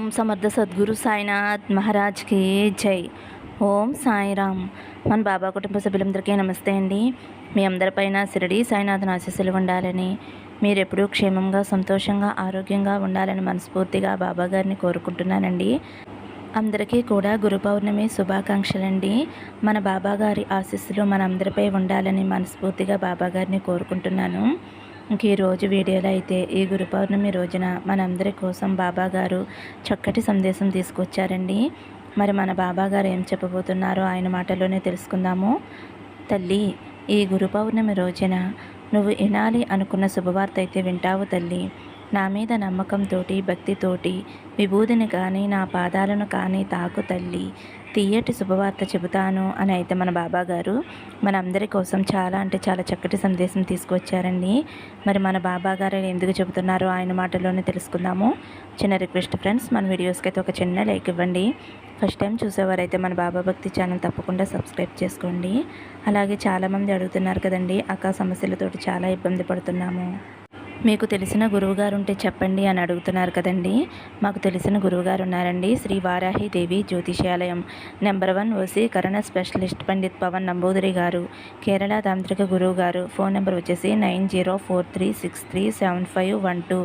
ఓం సమర్థ సద్గురు సాయినాథ్ మహారాజ్కి జై. ఓం సాయిరామ్. మన బాబా కుటుంబ సభ్యులందరికీ నమస్తే అండి. మీ అందరిపైన శిరడి సాయినాథన్ ఆశీస్సులు ఉండాలని మీరు ఎప్పుడూ క్షేమంగా సంతోషంగా ఆరోగ్యంగా ఉండాలని మనస్ఫూర్తిగా బాబా గారిని కోరుకుంటున్నానండి. అందరికీ కూడా గురు పౌర్ణమి శుభాకాంక్షలండి మన బాబా గారి ఆశీస్సులు మన అందరిపై ఉండాలని మనస్ఫూర్తిగా బాబా గారిని కోరుకుంటున్నాను. ఇంక ఈరోజు వీడియోలో అయితే ఈ గురు పౌర్ణమి రోజున మనందరి కోసం బాబా గారు చక్కటి సందేశం తీసుకొచ్చారండి. మరి మన బాబా గారు ఏం చెప్పబోతున్నారో ఆయన మాటలోనే తెలుసుకుందాము. తల్లి ఈ గురు పౌర్ణమి రోజున నువ్వు వినాలి అనుకున్న శుభవార్త అయితే వింటావు తల్లి. నా మీద నమ్మకంతోటి భక్తితోటి విభూదిని కానీ నా పాదాలను కానీ తాకు తల్లి. తీయటి శుభవార్త చెబుతాను అని అయితే మన బాబా గారు మన అందరి కోసం చాలా అంటే చాలా చక్కటి సందేశం తీసుకొచ్చారండి మరి మన బాబా గారు ఎందుకు చెబుతున్నారో ఆయన మాటల్లోనే తెలుసుకుందాము. చిన్న రిక్వెస్ట్ ఫ్రెండ్స్ మన వీడియోస్కి అయితే ఒక చిన్న లైక్ ఇవ్వండి. ఫస్ట్ టైం చూసేవారైతే మన బాబా భక్తి ఛానల్ తప్పకుండా సబ్స్క్రైబ్ చేసుకోండి. అలాగే చాలామంది అడుగుతున్నారు కదండి అక్క సమస్యలతోటి చాలా ఇబ్బంది పడుతున్నాము. మీకు తెలిసిన గురువుగారు ఉంటే చెప్పండి అని అడుగుతున్నారు కదండి. మాకు తెలిసిన గురువుగారు ఉన్నారండి శ్రీ వారాహి దేవి జ్యోతిషాలయం నెంబర్ వన్ ఓసీ కరణ స్పెషలిస్ట్ పండిత్ పవన్ నంబూదరి గారు. కేరళ తాంత్రిక గురువు గారు ఫోన్ నెంబర్ వచ్చేసి nine zero four three six three seven five one two.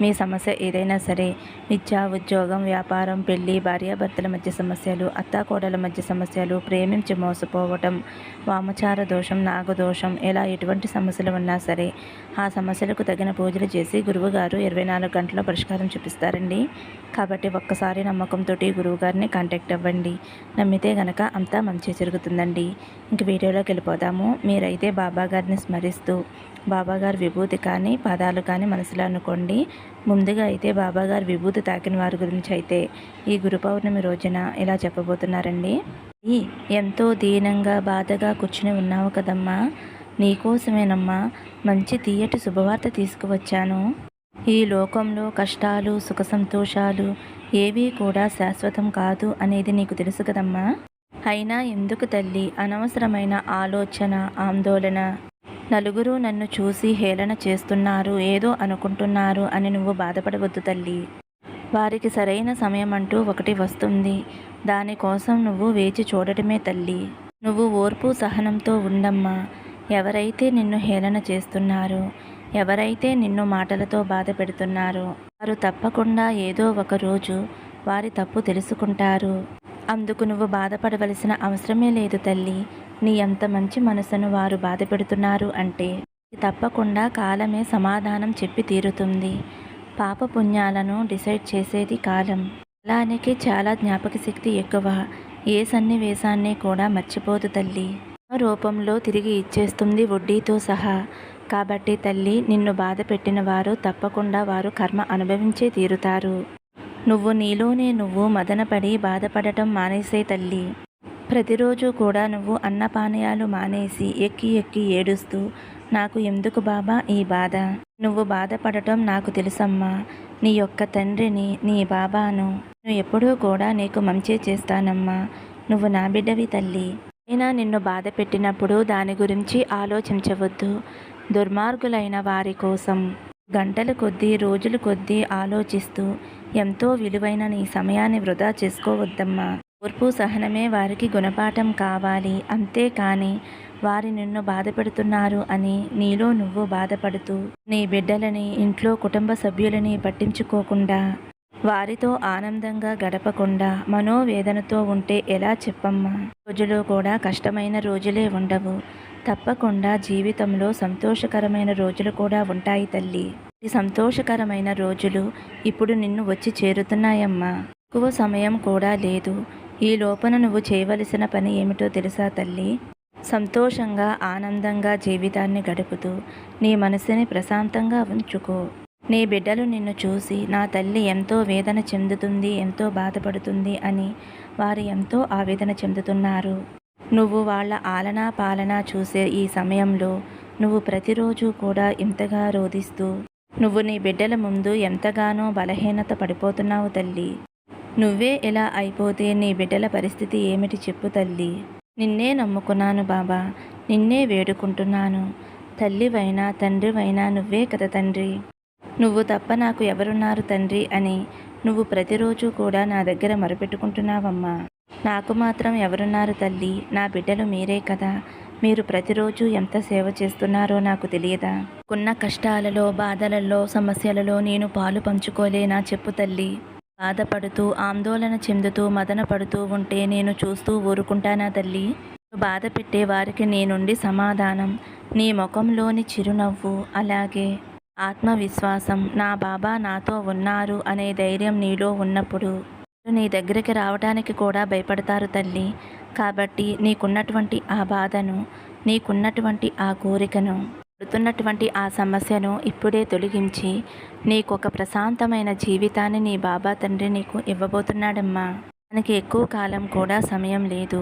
మీ సమస్య ఏదైనా సరే విద్య ఉద్యోగం వ్యాపారం పెళ్ళి భార్యాభర్తల మధ్య సమస్యలు అత్తాకోడల మధ్య సమస్యలు ప్రేమించి మోసపోవటం వామచార దోషం నాగదోషం ఇలా ఎటువంటి సమస్యలు ఉన్నా సరే ఆ సమస్యలకు తగిన పూజలు చేసి గురువుగారు ఇరవై నాలుగు గంటల పరిష్కారం చూపిస్తారండి. కాబట్టి ఒక్కసారి నమ్మకంతో గురువుగారిని కాంటాక్ట్ అవ్వండి. నమ్మితే గనక అంతా మంచి జరుగుతుందండి. ఇంక వీడియోలోకి వెళ్ళిపోదాము. మీరైతే బాబా గారిని స్మరిస్తూ బాబాగారి విభూతి కానీ పదాలు కానీ మనసులో అనుకోండి. ముందుగా అయితే బాబాగారి విభూతి తాకిన వారి గురించి అయితే ఈ గురు పౌర్ణమి రోజున ఇలా చెప్పబోతున్నారండి. ఎంతో దీనంగా బాధగా కూర్చుని ఉన్నావు కదమ్మా. నీకోసమేనమ్మా మంచి తీయటి శుభవార్త తీసుకువచ్చాను. ఈ లోకంలో కష్టాలు సుఖ సంతోషాలు ఏవీ కూడా శాశ్వతం కాదు అనేది నీకు తెలుసు కదమ్మా. అయినా ఎందుకు తల్లి? అనవసరమైన ఆలోచన ఆందోళన నలుగురు నన్ను చూసి హేళన చేస్తున్నారు ఏదో అనుకుంటున్నారు అని నువ్వు బాధపడవద్దు తల్లి. వారికి సరైన సమయం అంటూ ఒకటి వస్తుంది. దానికోసం నువ్వు వేచి చూడటమే తల్లి. నువ్వు ఓర్పు సహనంతో ఉండమ్మా. ఎవరైతే నిన్ను హేళన చేస్తున్నారో ఎవరైతే నిన్ను మాటలతో బాధ పెడుతున్నారో వారు తప్పకుండా ఏదో ఒక రోజు వారి తప్పు తెలుసుకుంటారు. అందుకు నువ్వు బాధపడవలసిన అవసరమే లేదు తల్లి. నీ అంత మంచి మనసును వారు బాధ పెడుతున్నారు అంటే తప్పకుండా కాలమే సమాధానం చెప్పి తీరుతుంది. పాప పుణ్యాలను డిసైడ్ చేసేది కాలం. అలానికి చాలా జ్ఞాపక శక్తి ఎక్కువ. ఏ సన్నివేశాన్ని కూడా మర్చిపోదు తల్లి. రూపంలో తిరిగి ఇచ్చేస్తుంది వడ్డీతో సహా. కాబట్టి తల్లి నిన్ను బాధ పెట్టిన వారు తప్పకుండా వారు కర్మ అనుభవించే తీరుతారు. నువ్వు నీలోనే నువ్వు మదనపడి బాధపడటం మానేసే తల్లి. ప్రతిరోజు కూడా నువ్వు అన్నపానీయాలు మానేసి ఎక్కి ఎక్కి ఏడుస్తూ నాకు ఎందుకు బాబా ఈ బాధ? నువ్వు బాధపడటం నాకు తెలుసమ్మా. నీ యొక్క తండ్రిని నీ బాబాను నువ్వు ఎప్పుడూ కూడా నీకు మంచి చేస్తానమ్మా. నువ్వు నా బిడ్డవి తల్లి. అయినా నిన్ను బాధ పెట్టినప్పుడు దాని గురించి ఆలోచించవద్దు. దుర్మార్గులైన వారి కోసం గంటల కొద్దీ రోజుల కొద్దీ ఆలోచిస్తూ ఎంతో విలువైన నీ సమయాన్ని వృధా చేసుకోవద్దమ్మా. ఓర్పు సహనమే వారికి గుణపాఠం కావాలి. అంతేకాని వారి నిన్ను బాధపెడుతున్నారు అని నీలో నువ్వు బాధపడుతూ నీ బిడ్డలని ఇంట్లో కుటుంబ సభ్యులని పట్టించుకోకుండా వారితో ఆనందంగా గడపకుండా మనోవేదనతో ఉంటే ఎలా చెప్పమ్మా? రోజులు కూడా కష్టమైన రోజులే ఉండవు. తప్పకుండా జీవితంలో సంతోషకరమైన రోజులు కూడా ఉంటాయి తల్లి. ఈ సంతోషకరమైన రోజులు ఇప్పుడు నిన్ను వచ్చి చేరుతున్నాయమ్మా. ఎక్కువ సమయం కూడా లేదు. ఈ లోపల నువ్వు చేయవలసిన పని ఏమిటో తెలుసా తల్లి? సంతోషంగా ఆనందంగా జీవితాన్ని గడుపుతూ నీ మనసుని ప్రశాంతంగా ఉంచుకో. నీ బిడ్డలు నిన్ను చూసి నా తల్లి ఎంతో వేదన చెందుతుంది ఎంతో బాధపడుతుంది అని వారు ఎంతో ఆవేదన చెందుతున్నారు. నువ్వు వాళ్ళ ఆలనా పాలన చూసే ఈ సమయంలో నువ్వు ప్రతిరోజు కూడా ఇంతగా రోధిస్తూ నువ్వు నీ బిడ్డల ముందు ఎంతగానో బలహీనత పడిపోతున్నావు తల్లి. నువ్వే ఇలా అయిపోతే నీ బిడ్డల పరిస్థితి ఏమిటి చెప్పు తల్లి. నిన్నే నమ్ముకున్నాను బాబా నిన్నే వేడుకుంటున్నాను. తల్లివైనా తండ్రివైనా నువ్వే కదా తండ్రి. నువ్వు తప్ప నాకు ఎవరున్నారు తండ్రి అని నువ్వు ప్రతిరోజు కూడా నా దగ్గర మొరపెట్టుకుంటున్నావమ్మా. నాకు మాత్రం ఎవరున్నారు తల్లి నా బిడ్డలు మీరే కదా. మీరు ప్రతిరోజు ఎంత సేవ చేస్తున్నారో నాకు తెలియదా? ఉన్న కష్టాలలో బాధలలో సమస్యలలో నేను పాలు పంచుకోలేనా చెప్పు తల్లి. బాధపడుతూ ఆందోళన చెందుతూ మదన పడుతూ ఉంటే నేను చూస్తూ ఊరుకుంటానా తల్లి? బాధ పెట్టే వారికి నీ నుండి సమాధానం. నీ ముఖంలోని చిరునవ్వు అలాగే ఆత్మవిశ్వాసం నా బాబా నాతో ఉన్నారు అనే ధైర్యం నీలో ఉన్నప్పుడు నీ దగ్గరికి రావడానికి కూడా భయపడతారు తల్లి. కాబట్టి నీకున్నటువంటి ఆ బాధను నీకున్నటువంటి ఆ కోరికను పడుతున్నటువంటి ఆ సమస్యను ఇప్పుడే తొలగించి నీకు ఒక ప్రశాంతమైన జీవితాన్ని నీ బాబా తండ్రి నీకు ఇవ్వబోతున్నాడమ్మా. మనకి ఎక్కువ కాలం కూడా సమయం లేదు.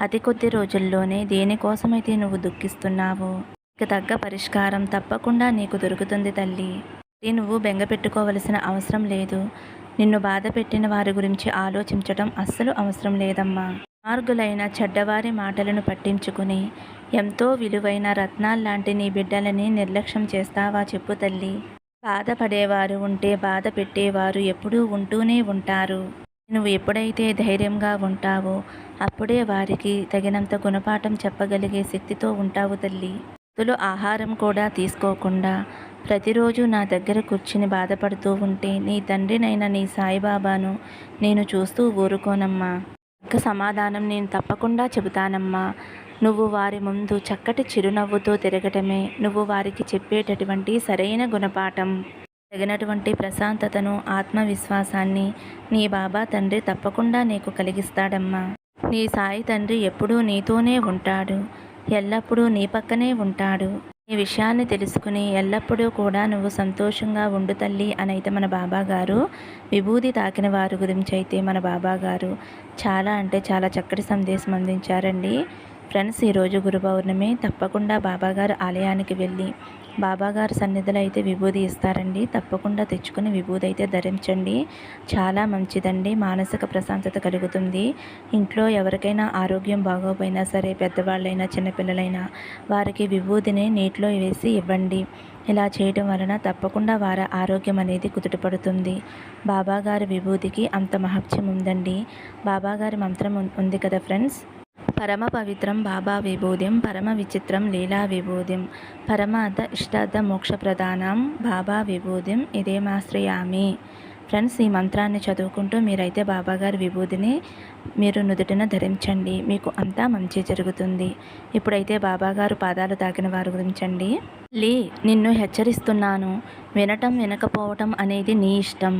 అతి కొద్ది రోజుల్లోనే దేనికోసమైతే నువ్వు దుఃఖిస్తున్నావో ఇక తగ్గ పరిష్కారం తప్పకుండా నీకు దొరుకుతుంది తల్లి. ఇది నువ్వు బెంగ పెట్టుకోవలసిన అవసరం లేదు. నిన్ను బాధ పెట్టిన వారి గురించి ఆలోచించటం అస్సలు అవసరం లేదమ్మా. మార్గులైన చెడ్డవారి మాటలను పట్టించుకుని ఎంతో విలువైన రత్నాల్లాంటి నీ బిడ్డలని నిర్లక్ష్యం చేస్తావా చెప్పు తల్లి. బాధపడేవారు ఉంటే బాధ పెట్టేవారు ఎప్పుడూ ఉంటూనే ఉంటారు. నువ్వు ఎప్పుడైతే ధైర్యంగా ఉంటావో అప్పుడే వారికి తగినంత గుణపాఠం చెప్పగలిగే శక్తితో ఉంటావు తల్లి. భక్తులు ఆహారం కూడా తీసుకోకుండా ప్రతిరోజు నా దగ్గర కూర్చుని బాధపడుతూ ఉంటే నీ తండ్రినైన నీ సాయిబాబాను నేను చూస్తూ ఊరుకోనమ్మా. ఇంకా సమాధానం నేను తప్పకుండా చెబుతానమ్మా. నువ్వు వారి ముందు చక్కటి చిరునవ్వుతో తిరగటమే నువ్వు వారికి చెప్పేటటువంటి సరైన గుణపాఠం. తగినటువంటి ప్రశాంతతను ఆత్మవిశ్వాసాన్ని నీ బాబా తండ్రి తప్పకుండా నీకు కలిగిస్తాడమ్మా. నీ సాయి తండ్రి ఎప్పుడూ నీతోనే ఉంటాడు ఎల్లప్పుడూ నీ పక్కనే ఉంటాడు. ఈ విషయాన్ని తెలుసుకుని ఎల్లప్పుడూ కూడా నువ్వు సంతోషంగా ఉండు తల్లి అని అయితే మన బాబా గారు విభూది తాకిన వారి గురించి అయితే మన బాబా గారు చాలా అంటే చాలా చక్కటి సందేశం అందించారండి. ఫ్రెండ్స్ ఈరోజు గురు పౌర్ణమి. తప్పకుండా బాబాగారు ఆలయానికి వెళ్ళి బాబాగారు సన్నిధిలో అయితే విభూది ఇస్తారండి. తప్పకుండా తెచ్చుకుని విభూది అయితే ధరించండి. చాలా మంచిదండి. మానసిక ప్రశాంతత కలుగుతుంది. ఇంట్లో ఎవరికైనా ఆరోగ్యం బాగోపోయినా సరే పెద్దవాళ్ళైనా చిన్నపిల్లలైనా వారికి విభూదిని నీటిలో వేసి ఇవ్వండి. ఇలా చేయడం వలన తప్పకుండా వారి ఆరోగ్యం అనేది కుదుటపడుతుంది. బాబాగారి విభూతికి అంత మహత్యం ఉందండి. బాబాగారి మంత్రం ఉంది కదా ఫ్రెండ్స్? పరమ పవిత్రం బాబా విభూదిం పరమ విచిత్రం లీలా విభూదిం పరమార్థ ఇష్టార్థ మోక్ష ప్రధానం బాబా విభూదిం ఇదేమాశ్రయామి ఫ్రెండ్స్ ఈ మంత్రాన్ని చదువుకుంటూ మీరైతే బాబాగారి విభూదిని మీరు నుదుటిన ధరించండి. మీకు అంతా మంచి జరుగుతుంది. ఇప్పుడైతే బాబాగారు పాదాలు తాకిన వారి గురించండి. లీ నిన్ను హెచ్చరిస్తున్నాను. వినటం వినకపోవటం అనేది నీ ఇష్టం.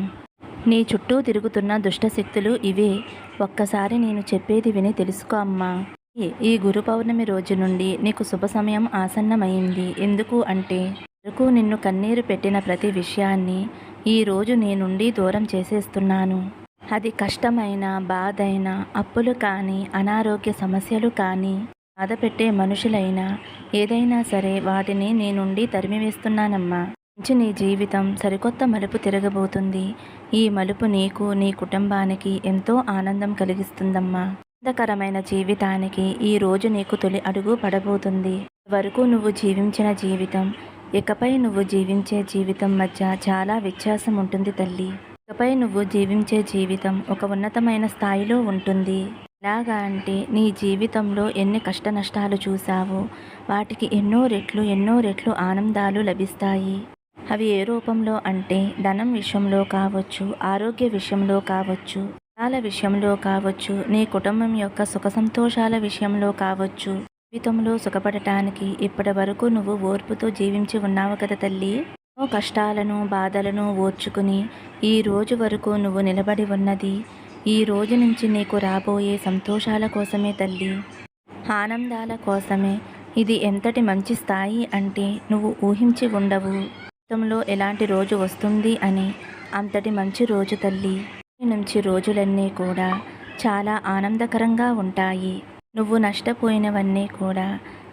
నీ చుట్టూ తిరుగుతున్న దుష్టశక్తులు ఇవే. ఒక్కసారి నేను చెప్పేది విని తెలుసుకో అమ్మా. ఈ గురు పౌర్ణమి రోజు నుండి నీకు శుభ సమయం ఆసన్నమైంది. ఎందుకు అంటే వరకు నిన్ను కన్నీరు పెట్టిన ప్రతి విషయాన్ని ఈ రోజు నీ నుండి దూరం చేసేస్తున్నాను. అది కష్టమైన బాధైన అప్పులు కానీ అనారోగ్య సమస్యలు కానీ బాధపెట్టే మనుషులైనా ఏదైనా సరే వాటిని నీ నుండి తరిమివేస్తున్నానమ్మా. నుంచి నీ జీవితం సరికొత్త మలుపు తిరగబోతుంది. ఈ మలుపు నీకు నీ కుటుంబానికి ఎంతో ఆనందం కలిగిస్తుందమ్మా. ఆనందకరమైన జీవితానికి ఈ రోజు నీకు తొలి అడుగు పడబోతుంది. వరకు నువ్వు జీవించిన జీవితం ఇకపై నువ్వు జీవించే జీవితం మధ్య చాలా వ్యత్యాసం ఉంటుంది తల్లి. ఇకపై నువ్వు జీవించే జీవితం ఒక ఉన్నతమైన స్థాయిలో ఉంటుంది. ఎలాగా అంటే నీ జీవితంలో ఎన్ని కష్ట నష్టాలు చూసావో వాటికి ఎన్నో రెట్లు ఎన్నో రెట్లు ఆనందాలు లభిస్తాయి. అవి ఏ రూపంలో అంటే ధనం విషయంలో కావచ్చు ఆరోగ్య విషయంలో కావచ్చు చాలా విషయంలో కావచ్చు నీ కుటుంబం యొక్క సుఖ సంతోషాల విషయంలో కావచ్చు. జీవితంలో సుఖపడటానికి ఇప్పటి వరకు నువ్వు ఓర్పుతో జీవించి ఉన్నావు కదా తల్లి. ఎన్నో కష్టాలను బాధలను ఓర్చుకుని ఈ రోజు వరకు నువ్వు నిలబడి ఉన్నది. ఈ రోజు నుంచి నీకు రాబోయే సంతోషాల కోసమే తల్లి. ఆనందాల కోసమే. ఇది ఎంతటి మంచి స్థాయి అంటే నువ్వు ఊహించి ఉండవు. జీవితంలో ఎలాంటి రోజు వస్తుంది అని అంతటి మంచి రోజు తల్లి. నుంచి రోజులన్నీ కూడా చాలా ఆనందకరంగా ఉంటాయి. నువ్వు నష్టపోయినవన్నీ కూడా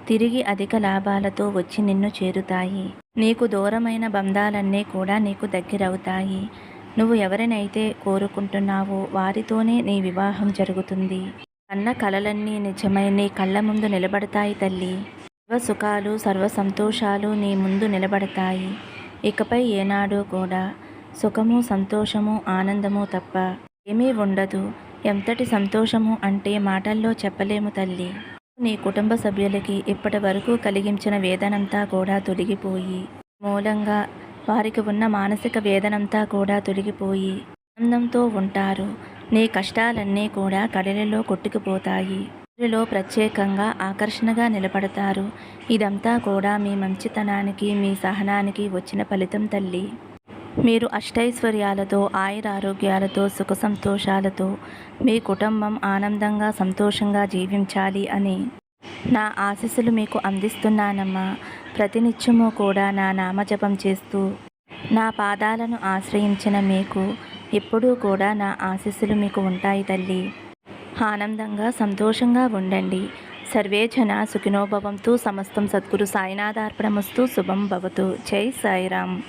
తిరిగి అధిక లాభాలతో వచ్చి నిన్ను చేరుతాయి. నీకు దూరమైన బంధాలన్నీ కూడా నీకు దగ్గరవుతాయి. నువ్వు ఎవరినైతే కోరుకుంటున్నావో వారితోనే నీ వివాహం జరుగుతుంది. అన్న కలలన్నీ నిజమై నీ కళ్ళ ముందు నిలబడతాయి తల్లి. సర్వ సుఖాలు సర్వ సంతోషాలు నీ ముందు నిలబడతాయి. ఇకపై ఏనాడు కూడా సుఖము సంతోషము ఆనందము తప్ప ఏమీ ఉండదు. ఎంతటి సంతోషము అంటే మాటల్లో చెప్పలేము తల్లి. నీ కుటుంబ సభ్యులకి ఇప్పటి వరకు కలిగించిన వేదనంతా కూడా తొలగిపోయి మూలంగా వారికి ఉన్న మానసిక వేదనంతా కూడా తొలగిపోయి ఆనందంతో ఉంటారు. నీ కష్టాలన్నీ కూడా కడలిలో కొట్టుకుపోతాయి. వీరిలో ప్రత్యేకంగా ఆకర్షణగా నిలబడతారు. ఇదంతా కూడా మీ మంచితనానికి మీ సహనానికి వచ్చిన ఫలితం తల్లి. మీరు అష్టైశ్వర్యాలతో ఆయురారోగ్యాలతో సుఖ సంతోషాలతో మీ కుటుంబం ఆనందంగా సంతోషంగా జీవించాలి అని నా ఆశీస్సులు మీకు అందిస్తున్నానమ్మా. ప్రతినిత్యము కూడా నా నామజపం చేస్తూ నా పాదాలను ఆశ్రయించిన మీకు ఎప్పుడూ కూడా నా ఆశీస్సులు మీకు ఉంటాయి తల్లి. ఆనందంగా సంతోషంగా ఉండండి. సర్వే జన సుఖినోభవంతు సమస్తం సద్గురు సాయినాథార్పణమస్తు శుభం భవతు. జై సాయిరామ్.